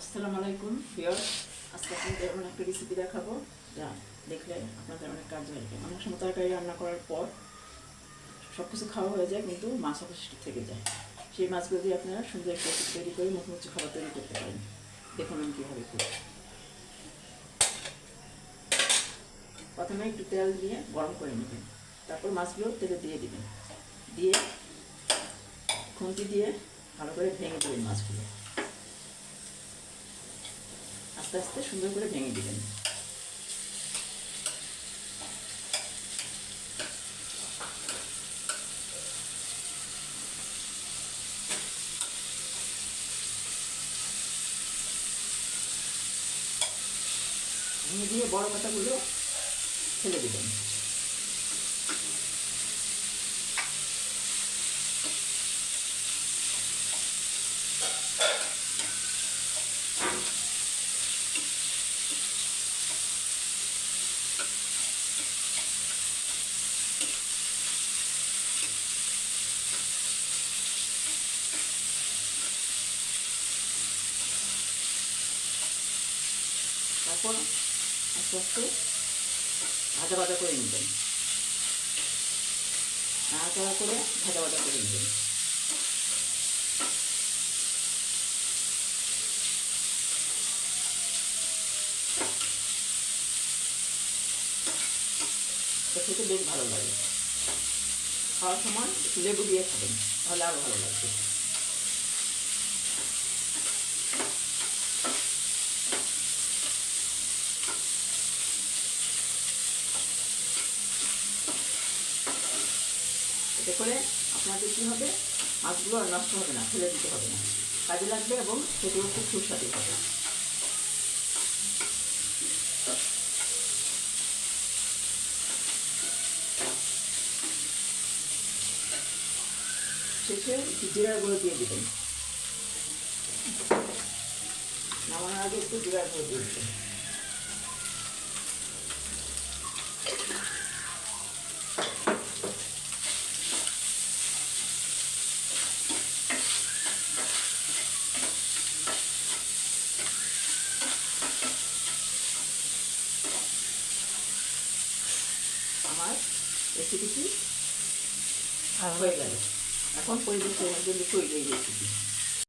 আসসালামু আলাইকুম ফিওর আজকে আপনাদের এমন একটা রেসিপি দেখাবো। যা দেখলে আপনাদের অনেক কাজ আসবে অনেক সময় তরকারি রান্না করার পর সব কিছু খাওয়া হয়ে যায়, কিন্তু মাছ অবশিষ্ট থেকে যায়। সেই মাছগুলো দিয়ে আপনারা সুন্দর একটা তৈরি করে মুখোমুখি খাবার তৈরি করতে পারেন। দেখুন আমি কীভাবে করি। প্রথমে একটু তেল দিয়ে গরম করে নেবেন। তারপর মাছগুলো তেলে দিয়ে দিবেন। দিয়ে খুন্তি দিয়ে ভালো করে ভেঙে দেবেন মাছগুলো। আস্তে আস্তে সুন্দর করে ভেঙে দিবেন ভেঙে দিয়ে বড় পাতাগুলো ফেলে দিবেন তারপর আস্তে আস্তে ভাজা ভাজা করে নেবেন। নাড়াচাড়া করে ভাজা ভাজা করে নেবেন। খেতে বেশ ভালো লাগে। খাওয়ার সময় লেবু দিয়ে খাবেন, তাহলে আরও ভালো লাগবে। এতে করে আপনাদের কী হবে? মাছগুলো আর নষ্ট হবে না, ফেলে দিতে হবে না। কাজে লাগবে এবং খেতেও খুব সুস্বাদু হবে। শেষে জিরার গুঁড়ো দিয়ে দেবেন। নামানোর আগে একটু জিরার গুঁড়ো দিয়ে দেবেন। রেসিপিটি? হয়ে গেল। এখন পরিবেশের জন্য তৈরি হয়ে রেসিপি